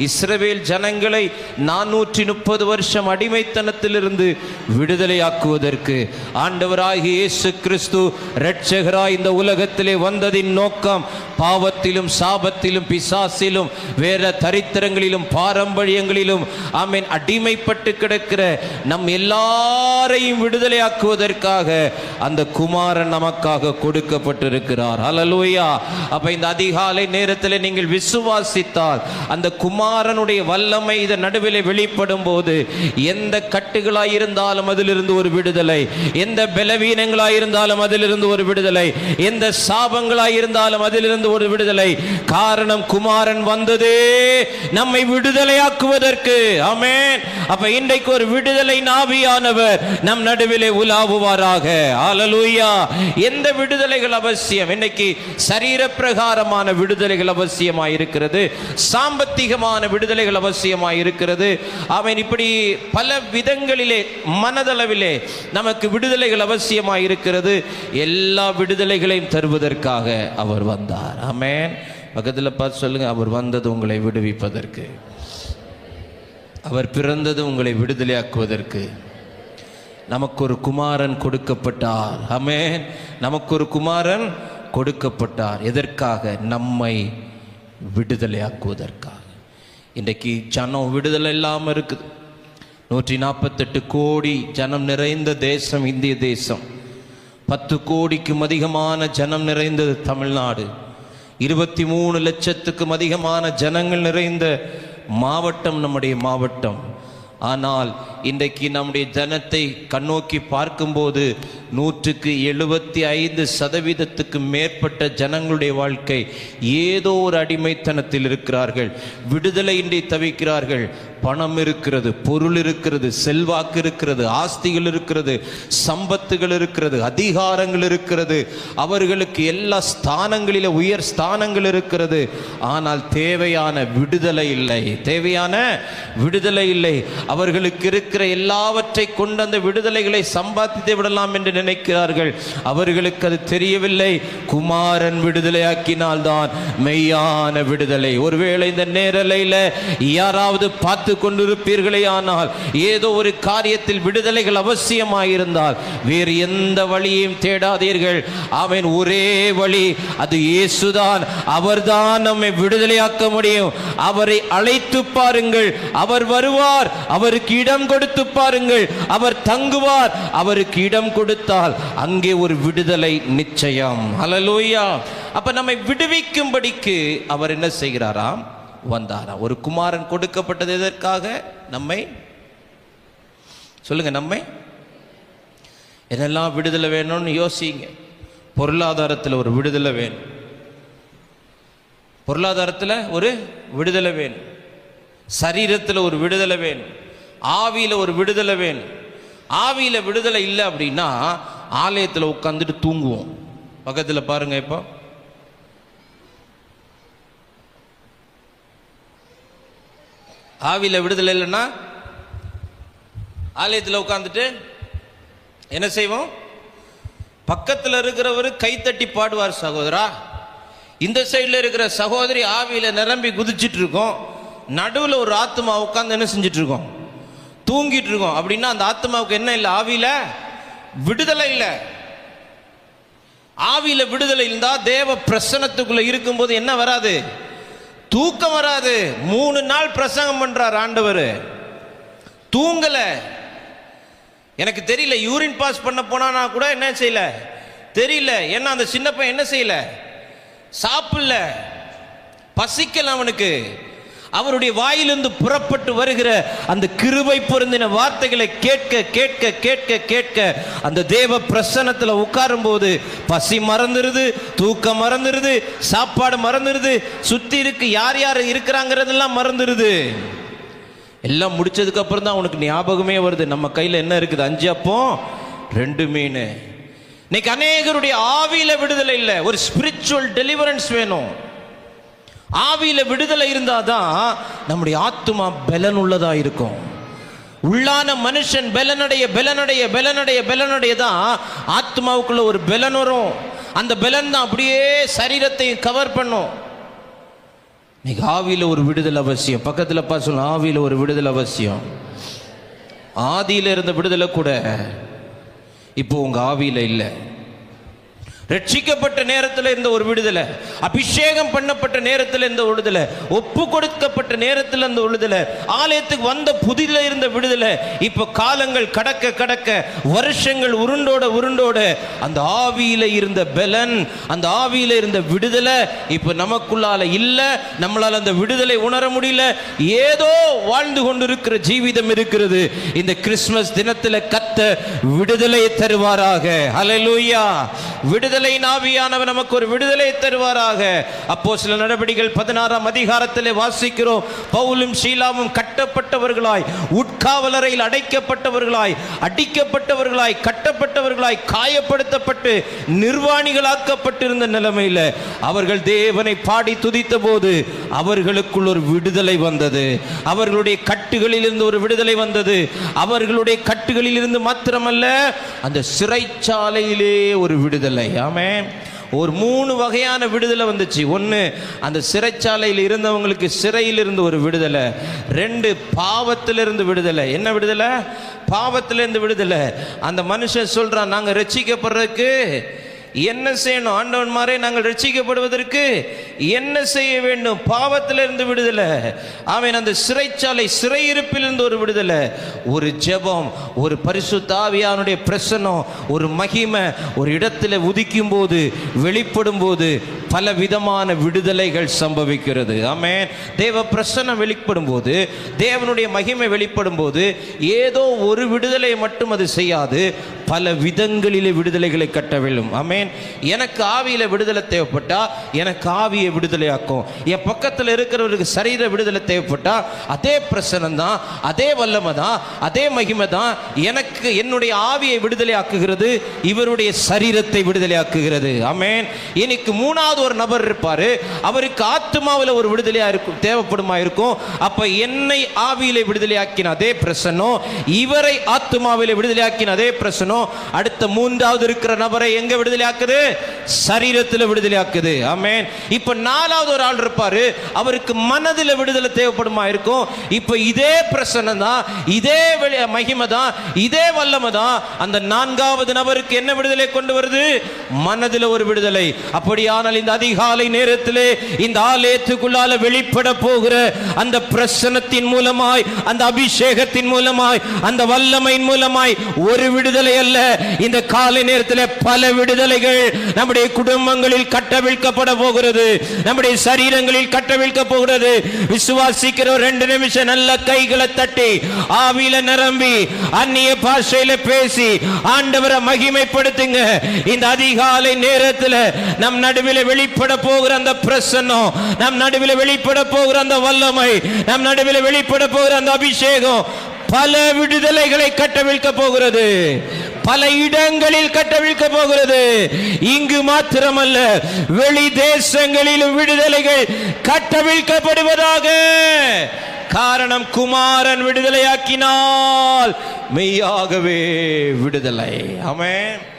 இஸ்ரவேல் ஜனங்களை நானூற்றி முப்பது வருஷம் அடிமைத்தனத்திலிருந்து விடுதலையாக்குவதற்கு ஆண்டவராகி இயேசு கிறிஸ்து இரட்சகராய் இந்த உலகத்திலே வந்ததின் நோக்கம் பாவத்திலும் சாபத்திலும் பிசாசிலும் வேற தரித்திரங்களிலும் பாரம்பரியங்களிலும் ஆமீன் அடிமைப்பட்டு கிடக்கிற நம் எல்லாரையும் விடுதலையாக்குவதற்காக அந்த குமாரன் நமக்காக கொடுக்கப்பட்டிருக்கிறார். அலலூயா அப்ப இந்த அதிகாலை நேரத்தில் நீங்கள் விசுவாசித்தால் அந்த குமாரனுடைய வல்லமை இதன் நடுவில் வெளிப்படும் போது எந்த கட்டுகளாய் இருந்தாலும் அதிலிருந்து ஒரு விடுதலை எந்த பலவீனங்களாய் இருந்தாலும் அதிலிருந்து ஒரு விடுதலை எந்த சாபங்களாய் இருந்தாலும் அதிலிருந்து ஒரு விடுதலை. காரணம் குமாரன் வந்ததே நம்மை விடுதலையாக்குவதற்கு. அமேன் அப்ப இன்றைக்கு ஒரு விடுதலை நாவியானவர் நம் நடுவிலே உலாவுவாராக. ஹalleluya. எந்த விடுதலைகள் அவசியம்? இன்னைக்கு சரீர பிரகாரமான விடுதலைகள் அவசியமாய் இருக்கிறது. சாம்பத்திகமான விடுதலைகள் அவசியமாய் இருக்கிறது. அவன் இப்படி பல விதங்களிலே மனதளவிலே நமக்கு விடுதலைகள் அவசியமாய் இருக்கிறது. எல்லா விடுதலைகளையும் தருவதற்காக அவர் வந்தார். ஆமென். பக்கத்தில் பார்த்து சொல்லுங்க அவர் வந்தது உங்களை விடுவிப்பதற்கு. அவர் பிறந்தது உங்களை விடுதலையாக்குவதற்கு. நமக்கு ஒரு குமாரன் கொடுக்கப்பட்டார். அமேன் நமக்கு ஒரு குமாரன் கொடுக்கப்பட்டார். எதற்காக? நம்மை விடுதலையாக்குவதற்காக. இன்றைக்கு ஜனம் விடுதலை இல்லாமல் இருக்குது. நூற்றி நாற்பத்தெட்டு கோடி ஜனம் நிறைந்த தேசம் இந்திய தேசம். பத்து கோடிக்கும் அதிகமான ஜனம் நிறைந்தது தமிழ்நாடு. இருபத்தி மூணு லட்சத்துக்கும் அதிகமான ஜனங்கள் நிறைந்த மாவட்டம் நம்முடைய மாவட்டம். ஆனால் இன்றைக்கு நம்முடைய ஜனத்தை கண்ணோக்கி பார்க்கும்போது நூற்றுக்கு எழுபத்தி ஐந்து சதவீதத்துக்கு மேற்பட்ட ஜனங்களுடைய வாழ்க்கை ஏதோ ஒரு அடிமைத்தனத்தில் இருக்கிறார்கள். விடுதலையின்றி தவிக்கிறார்கள். பணம் இருக்கிறது பொருள் இருக்கிறது செல்வாக்கு இருக்கிறது ஆஸ்திகள் இருக்கிறது சம்பத்துகள் இருக்கிறது அதிகாரங்கள் இருக்கிறது. அவர்களுக்கு எல்லா ஸ்தானங்களில உயர் ஸ்தானங்கள் இருக்கிறது. ஆனால் தேவையான விடுதலை இல்லை. தேவையான விடுதலை இல்லை. அவர்களுக்கு இருக்கிற எல்லாவற்றை கொண்டு அந்த விடுதலைகளை சம்பாதித்து விடலாம் என்று நினைக்கிறார்கள். அவர்களுக்கு அது தெரியவில்லை. குமாரன் விடுதலையாக்கினால்தான் மெய்யான விடுதலை. ஒருவேளை இந்த நேரலையில் யாராவது பார்த்து கொண்டிருப்பீர்களே ஆனால் ஏதோ ஒரு காரியத்தில் விடுதலைகள் அவசியமாயிருந்தால் வேறு எந்த வழியையும் தேடாதீர்கள். அவன் ஒரே வழி அது இயேசுதான். அவர்தான் நம்மை விடுதலையாக்க முடியும். அவரை அழைத்து பாருங்கள். அவர் வருவார். அவருக்கு இடம் கொடுத்து பாருங்கள். அவர் தங்குவார். அவருக்கு இடம் கொடுத்தால் அங்கே ஒரு விடுதலை நிச்சயம். அலலோயா அப்ப நம்மை விடுவிக்கும்படிக்கு அவர் என்ன செய்கிறாராம்? வந்தாராம் ஒரு குமாரன் கொடுக்கப்பட்டது எதற்காக? நம்மை சொல்லுங்க நம்மை. என்னெல்லாம் விடுதலை வேணும்னு யோசிங்க. பொருளாதாரத்தில் ஒரு விடுதலை வேணும். பொருளாதாரத்தில் ஒரு விடுதலை வேணும். சரீரத்தில் ஒரு விடுதலை வேணும். ஆவியில் ஒரு விடுதலை வேணும். ஆவியில் விடுதலை இல்லை அப்படின்னா ஆலயத்தில் உட்காந்துட்டு தூங்குவோம். பக்கத்தில் பாருங்க இப்போ. ஆவியில் விடுதலை இல்லைன்னா ஆலயத்தில் உட்காந்துட்டு என்ன செய்வோம்? பக்கத்தில் இருக்கிறவர் கைத்தட்டி பாடுவார் சகோதரா. இந்த சைடில் இருக்கிற சகோதரி ஆவியில் நிரம்பி குதிச்சிட்டு இருக்கோம். நடுவில் ஒரு ஆத்மா உட்காந்து என்ன செஞ்சிட்ருக்கோம் இருக்கோம்? தூங்கிட்டு இருக்கோம் அப்படின்னா அந்த ஆத்மாவுக்கு என்ன இல்லை? ஆவியில் விடுதலை இல்லை. ஆவியில் விடுதலை இருந்தால் தேவ பிரசனத்துக்குள்ளே இருக்கும்போது என்ன வராது? தூக்கம் வராது. மூணு நாள் பிரசங்கம் பண்ணுறார் ஆண்டவர். தூங்கலை. எனக்கு தெரியல யூரின் பாஸ் பண்ண போனானா கூட என்ன செய்யல? தெரியல. ஏன்னா அந்த சின்ன பையன் என்ன செய்யல? சாப்பிடல. பசிக்கல அவனுக்கு. அவருடைய வாயிலிருந்து புறப்பட்டு வருகிற அந்த கிருபை பொருந்தின வார்த்தைகளை கேட்க கேட்க கேட்க கேட்க அந்த தேவ பிரசன்னத்தில் உட்காரும் போது பசி மறந்துருது தூக்கம் மறந்துருது சாப்பாடு மறந்துருது சுத்தி இருக்கு யார் யார் இருக்கிறாங்கிறதெல்லாம் மறந்துருது. எல்லாம் முடிச்சதுக்கு அப்புறம் தான் உனக்கு ஞாபகமே வருது. நம்ம கையில் என்ன இருக்குது? அஞ்சு அப்போ ரெண்டு மீன். இன்னைக்கு அநேகருடைய ஆவியில விடுதலை இல்லை. ஒரு ஸ்பிரிச்சுவல் டெலிவரன்ஸ் வேணும். ஆவியில் விடுதலை இருந்தால் தான் நம்முடைய ஆத்துமா பலன் உள்ளதாக இருக்கும். உள்ளான மனுஷன் பலனடைய பலனடைய பலனடைய பலனடைய தான் ஆத்மாவுக்குள்ள ஒரு பலன் வரும். அந்த பலன் தான் அப்படியே சரீரத்தை கவர் பண்ணும். இன்னைக்கு ஆவியில் ஒரு விடுதல் அவசியம். பக்கத்தில் பார்த்து ஆவியில் ஒரு விடுதல் அவசியம். ஆதியில் இருந்த விடுதலை கூட இப்போ உங்கள் ஆவியில் இல்லை. ரட்சிக்கப்பட்ட நேரத்தில் இருந்த ஒரு விடுதலை அபிஷேகம் பண்ணப்பட்ட நேரத்தில் இருந்த விடுதலை ஒப்பு கொடுக்கப்பட்ட நேரத்தில் இருந்த விடுதலை ஆலயத்துக்கு வந்த புதில இருந்த விடுதலை இப்போ காலங்கள் கடக்க கடக்க வருஷங்கள் உருண்டோட உருண்டோட அந்த ஆவியில் இருந்த பலன் அந்த ஆவியில் இருந்த விடுதலை இப்போ நமக்குள்ளால இல்லை நம்மளால் அந்த விடுதலை உணர முடியல ஏதோ வாழ்ந்து கொண்டிருக்கிற ஜீவிதம் இருக்கிறது. இந்த கிறிஸ்மஸ் தினத்தில் பலத்த விடுதலை தருவாராக. அலலூயா விடுதலை நாவியானவர் நமக்கு ஒரு விடுதலை தருவாராக. அப்போ சில நடவடிக்கைகள் பதினாறாம் அதிகாரத்திலே வாசிக்கிறோம். பவுலும் ஷீலாவும் கட்டப்பட்டவர்களாய். உட் காவலரையில் அடைக்கப்பட்டவர்களாய் அடிக்கப்பட்டவர்களாய் கட்டப்பட்டவர்களாய் காயப்படுத்தப்பட்டு நிர்வாணிகளாக்கப்பட்டிருந்த நிலைமையில் அவர்கள் தேவனை பாடி துதித்த போது அவர்களுக்குள் ஒரு விடுதலை வந்தது. அவர்களுடைய கட்டுகளில் இருந்து ஒரு விடுதலை வந்தது. அவர்களுடைய கட்டுகளில் இருந்து மாத்திரமல்ல அந்த சிறைச்சாலையிலே ஒரு விடுதலை. ஆமே ஒரு மூணு வகையான விடுதலை வந்துச்சு. ஒன்று அந்த சிறைச்சாலையில் இருந்தவங்களுக்கு சிறையில் இருந்து ஒரு விடுதலை. ரெண்டு பாவத்திலிருந்து விடுதலை. என்ன விடுதலை? பாவத்திலிருந்து விடுதலை. அந்த மனுஷன் சொல்கிறான் நாங்கள் ரட்சிக்கப்படுறதுக்கு என்ன செய்யணும்? ஆண்டவன் நாங்கள் ரட்சிக்கப்படுவதற்கு என்ன செய்ய வேண்டும்? பாவத்திலிருந்து விடுதலை. அவன் அந்த சிறைச்சாலை சிறையிருப்பிலிருந்து ஒரு விடுதலை. ஒரு ஜெபம் ஒரு பரிசு தாவியானுடைய பிரசனம் ஒரு மகிமை ஒரு இடத்துல உதிக்கும் போது வெளிப்படும் போது பல விதமான விடுதலைகள் சம்பவிக்கிறது. ஆமென். தேவ பிரசன்னம் வெளிப்படும் போது தேவனுடைய மகிமை வெளிப்படும் போது ஏதோ ஒரு விடுதலை மட்டும் அது செய்யாது. பல விதங்களிலே விடுதலைகளை கட்ட வேண்டும். அமேன் எனக்கு ஆவியில் விடுதலை தேவைப்பட்டால் எனக்கு ஆவியை விடுதலையாக்கும். என் பக்கத்தில் இருக்கிறவருக்கு சரீர விடுதலை தேவைப்பட்டால் அதே பிரசனம் தான் அதே வல்லமை தான் அதே மகிமை தான் எனக்கு என்னுடைய ஆவியை விடுதலை ஆக்குகிறது இவருடைய சரீரத்தை விடுதலை ஆக்குகிறது அமேன் எனக்கு மூணாவது ஒரு நபர் இருப்பார் அவருக்கு ஆத்மாவில் ஒரு விடுதலையாக இருக்கும் தேவைப்படுமா இருக்கும் அப்போ என்னை ஆவியிலே விடுதலையாக்கின அதே பிரசனம் இவரை ஆத்மாவிலே விடுதலையாக்கின அதே பிரசனம் அடுத்த மூன்றாவது இருக்கிற நபரை எங்க விடுதலையாக்குது? சரீரத்தில் விடுதலையாக்குது. ஆமேன். இப்ப நாலாவது ஒரு ஆள் இருப்பாரு அவருக்கு மனதில் விடுதலை தேவைப்படுமா இருக்கும்? இப்ப இதே பிரசனம் தான் இதே மகிமை தான் இதே வல்லமை தான். அந்த நான்காவது நபருக்கு என்ன விடுதலை கொண்டு வருது? மனதில் ஒரு விடுதலை. அப்படியானால் இந்த அதிகாலை நேரத்திலே இந்த ஆலயத்துக்குள்ளால வெளிப்பட போகிற அந்த பிரசனத்தின் மூலமாய் அந்த அபிஷேகத்தின் மூலமாய் அந்த வல்லமை வல்லமையின் மூலமாய் ஒரு விடுதலை அல்ல. இந்த காலை நேரத்தில் பல விடுதலைகள் நம்முடைய குடும்பங்களில் கட்டவிழ்க்கப்பட போகிறது. நம்முடைய சரீரங்களில் கட்டவிழ்க்க போகிறது. விசுவாசிக்கிற ரெண்டு நிமிஷம் நல்ல கைகளை தட்டி ஆவியில நிரம்பி அந்நிய பாஷையில பேசி ஆண்டவரை மகிமைப்படுத்துங்க. இந்த அதிகாலை நேரத்தில் நம் நடுவில் வெளிப்பட போகிற அந்த பிரசன்னம் நம் நடுவில் வெளிப்பட போகிற அந்த வல்லமை நம் நடுவில் வெளிப்பட போகிற அந்த அபிஷேகம் பல விடுதலைகளை கட்டவிழ்க்க போகிறது. பல இடங்களில் கட்டவிழ்க்க போகிறது. இங்கு மாத்திரமல்ல வெளி தேசங்களிலும் விடுதலைகள் கட்டவிழ்க்கப்படுவதாக காரணம் குமாரன் விடுதலையாக்கினால் மெய்யாகவே விடுதலை. ஆமென்.